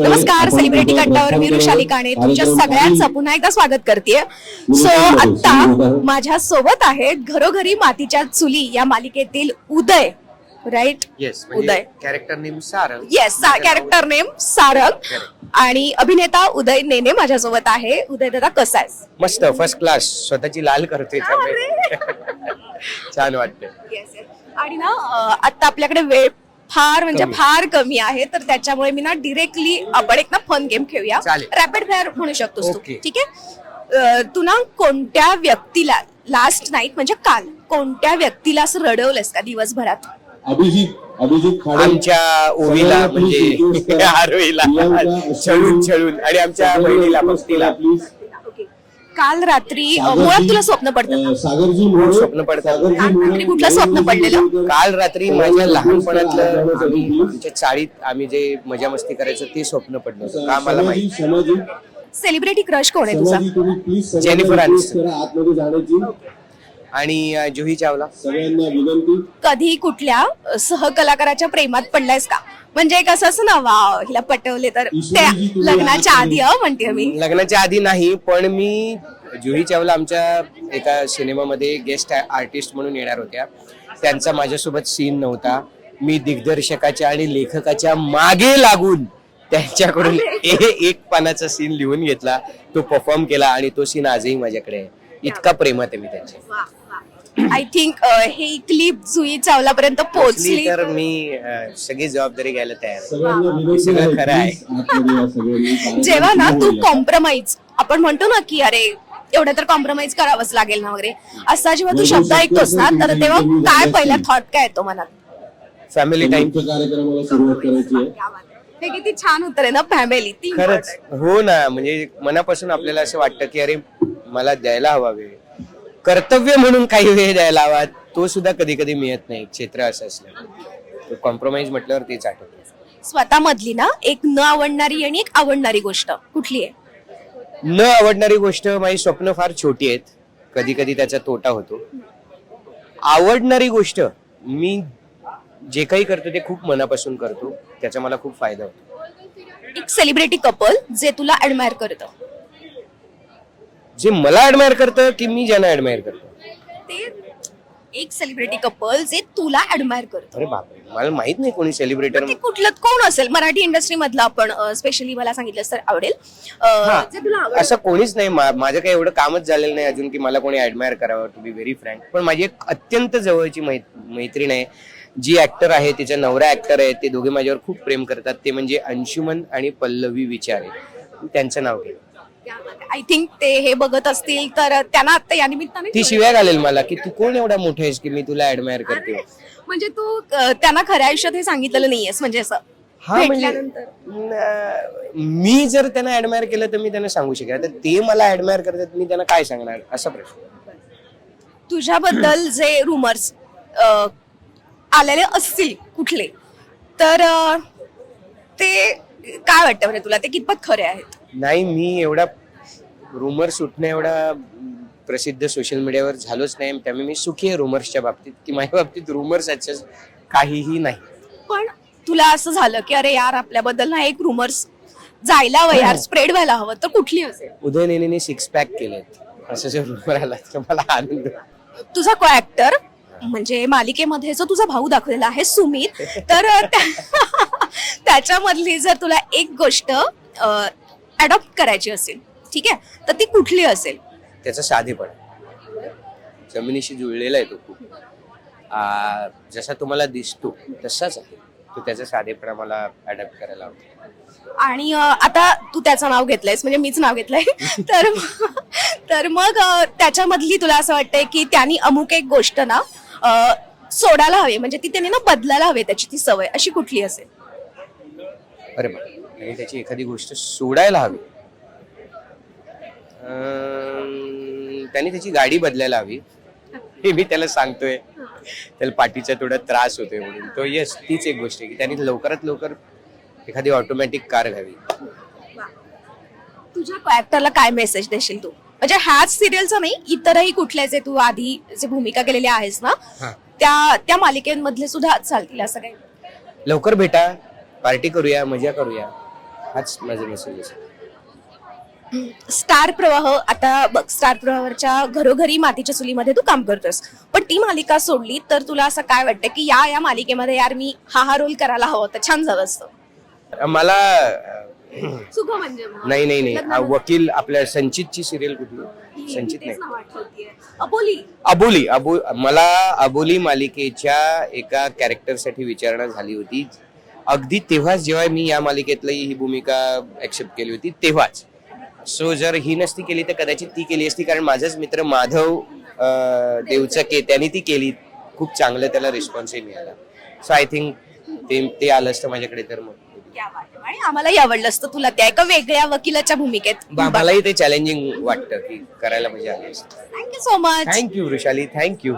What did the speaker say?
नमस्कार सेलिब्रिटी कट्टावर मी ऋषाली काणे तुमच्या सगळ्यांचं पुन्हा एकदा स्वागत करते सो आता माझ्या सोबत आहेत घरोघरी मातीच्या चुली या मालिकेतील उदय राईट येस उदय. म्हणजे character name Sarang yes character name Sarang. आणि अभिनेता उदय नेने माझ्यासोबत आहे. उदय दादा कसा आहेस? मस्त फर्स्ट क्लास स्वतःची लाल करतोय. छान yes. आणि ना आता आपल्याकडे वेळ फार म्हणजे. फार कमी आहे. तर त्याच्यामुळे मी ना डिरेक्टली आपण एक ना फन गेम खेळूया. चालेल. रॅपिड फायर म्हणू शकतोस तू. Okay. ठीक आहे? अं, तू ना कोणत्या व्यक्तीला लास्ट नाईट म्हणजे काल कोणत्या व्यक्तीला असं रडवलंस का दिवसभरात? अभिजित अभिजित खाडे. आमच्या ओवीला म्हणजे आरोहीला छळून छळून. आणि आमच्या बहिणीला प्लीज काल रात्री अं, मुळात तुला स्वप्न पडतं का? स्वप्न पडतात. काल रात्री कुठलं स्वप्न पडलेलं? काल रात्री माझ्या लहानपणातलं आम्ही आमच्या चाळीत आम्ही जे मजा मस्ती करायचो ते स्वप्न पडलं होतं. का मला माहिती सेलिब्रिटी क्रश कोण आहे तुझा? जेनिफर आणि अं, जुही चावला. सगळ्यांना विनंती. कधी कुठल्या अ, सहकलाकाराच्या प्रेमात पडलायस का? म्हणजे एक असं असं ना वाव हिला पटवले तर लग्नाच्या आधी अ म्हणते मी. लग्नाच्या आधी नाही पण मी जुही चावला आमच्या एका सिनेमामध्ये गेस्ट आर्टिस्ट म्हणून येणार होत्या. त्यांचा माझ्यासोबत सीन नव्हता. मी दिग्दर्शकाच्या आणि लेखकाच्या मागे लागून त्यांच्याकडून एक पानाचा सीन लिहून घेतला. तो परफॉर्म केला आणि तो सीन आजही माझ्याकडे आहे. इतका प्रेमात आहे मी त्यांच्या आय थिंक ही क्लिप जुई चावलापर्यंत पोहोचली. तर मी अं, सगळी जबाबदारी घ्यायला तयार आहे. सगळं खरं आहे. जेव्हा ना तू कॉम्प्रोमाइज आपण म्हणतो ना की अरे एवढं तर कॉम्प्रोमाइज करावंच लागेल ना वगैरे. असा जेव्हा तू शब्द ऐकतोस ना तर तेव्हा काय पहिला थॉट काय येतो मनात? फॅमिली टाइम आमच्या कार्यक्रमाला सुरुवात करायची आहे. हे किती छान उत्तर आहे ना फॅमिली ती खरंच. हो ना म्हणजे मनापासून आपल्याला असं वाटतं की अरे मला द्यायला हवा वेळ. कर्तव्य म्हणून काही वेळ द्यायला हवा तो सुद्धा कधी कधी मिळत नाही. क्षेत्र असं असलं कॉम्प्रोमाइज म्हटल्यावर तेच आठवतं स्वतःमधली ना एक न आवडणारी आणि एक आवडणारी गोष्ट. कुठली आहे? न आवडणारी गोष्ट माझी स्वप्न फार छोटी आहेत. कधी कधी त्याचा तोटा होतो. आवडणारी गोष्ट मी जे काही करतो ते खूप मनापासून करतो. त्याचा मला खूप फायदा होतो. एक सेलिब्रिटी कपल जे तुला ऍडमायर करतं. जे मला ऍडमायर करतं की मी ज्यांना ऍडमायर करतो. ते एक सेलिब्रिटी कपल जे तुला ऍडमायर करतं. अरे बापरे मला माहीत नाही कोणी सेलिब्रेटर ते कुठलं कोण असेल? मराठी इंडस्ट्री मधलं आपण स्पेशली मला सांगितलं तर आवडेल. अं, जे तुला आवडेल. असं कोणीच नाही. मा- माझं काही एवढं कामच झालेलं नाही अजून की मला कोणी ऍडमायर करावं टू बी व्हेरी फ्रँक पण माझी एक अत्यंत जवळची मै- मैत्रीण आहे. जी ऍक्टर आहे तिचा नवरा ऍक्टर आहे ते दोघे माझ्यावर खूप प्रेम करतात. ते म्हणजे अंशुमन आणि पल्लवी विचारे. त्यांचं नाव घे. आय थिंक ते हे बघत असतील तर त्यांना आता या निमित्ताने ती शिव्या घालेल मला की तू कोण एवढा मोठा आहेस की मी तुला ऍडमायर करते? म्हणजे तू अं, त्यांना खऱ्या आयुष्यात हे सांगितलेलं नाहीयेस म्हणजे असं हा म्हणजे भेटल्यानंतर. न- मी जर त्यांना ऍडमायर केलं तर मी त्यांना सांगू शकेल आता ते मला ऍडमायर करतात मी त्यांना काय सांगणार? असा प्रश्न. तुझ्याबद्दल जे रुमर्स आलेले असतील कुठले तर अं, ते काय वाटतं म्हणजे तुला? ते कितपत खरे आहेत? नाही मी एवढा रुमर सुटण्या एवढा प्रसिद्ध सोशल मीडियावर झालोच नाही. त्यामुळे मी सुखी आहे रुमर्सच्या बाबतीत की माझ्या बाबतीत रुमर्स काहीही नाही. पण तुला असं झालं की अरे यार आपल्याबद्दल ना एक रुमर्स जायला हवं यार स्प्रेड व्हायला हवं तर कुठली असेल? उदयनेने सिक्स पॅक केलेत असं जर रुमर आला तर मला आनंद. तुझा को ऍक्टर म्हणजे मालिकेमध्ये जो तुझा भाऊ दाखवलेला आहे सुमित तर त्या- त्याच्यामधली जर तुला एक गोष्ट अडॉप्ट करायची असेल ठीक आहे? तर ती कुठली असेल? त्याचा साधेपणा जमिनीशी जुळलेला आहे तो खूप. आ, जसा तुम्हाला दिसतो तसाच आहे. तो त्याचा साधेपणा मला अडॅप्ट करायला आवडतो आणि अं, आता तू त्याचं नाव घेतलंयस म्हणजे मीच नाव घेतलंय. तर तर मग अं, त्याच्यामधली तुला असं वाटतंय की त्यांनी अमुक एक गोष्ट ना अं, सोडायला हवी म्हणजे ती त्यांनी ना बदलायला हवी त्याची ती सवय अशी कुठली असेल? अरे बा आणि त्याची एखादी गोष्ट सोडायला हवी. त्याने त्याची गाडी बदलायला हवी. हे मी त्याला सांगतोय. त्याला पाठीचा थोडा त्रास होतोय म्हणून. तो येस तीच एक गोष्ट आहे की त्याने लवकरात लवकर एखादी ऑटोमॅटिक कार घ्यावी. तुझ्या ऍक्टरला काय मेसेज देशील तू? म्हणजे ह्याच सिरियलचा नाही इतरही कुठले जे तू आधी जे भूमिका केलेल्या आहेस ना. त्या त्या मालिकेमधले सुद्धा चालतील असं काही. लवकर भेटा पार्टी करूया मजा करूया. हाच माझा मेसेज असेल स्टार प्रवाह आता बघ स्टार प्रवाहावरच्या घरोघरी मातीच्या चुलीमध्ये तू काम करतोस. पण ती मालिका सोडली तर तुला असं काय वाटतं की या या मालिकेमध्ये यार मी हा हा रोल करायला हवं होतं? छान झालं असतं. मला सुख म्हणजे नाही नाही नाही. हा वकील आपल्या संचितची सिरियल कुठली? संचित नाही. अपोली अबोली. अबो मला अबोली मालिकेच्या एका कॅरेक्टरसाठी विचारणा झाली होती. अगदी तेव्हाच जेव्हा मी या मालिकेतली ही भूमिका ऍक्सेप्ट केली होती तेव्हाच. सो जर ही नसती केली तर कदाचित ती केली असती कारण माझाच मित्र माधव देवचके त्यांनी ती केली. खूप चांगलं त्याला रिस्पॉन्सही मिळाला. सो आय थिंक ते ते आलं असतं माझ्याकडे तर मग. आणि आम्हालाही आवडलं असतं तुला त्या एका वेगळ्या वकिलाच्या भूमिकेत. मलाही ते चॅलेंजिंग वाटतं की करायला मजा आली असते. Thank you so much thank you Vrushali. Thank you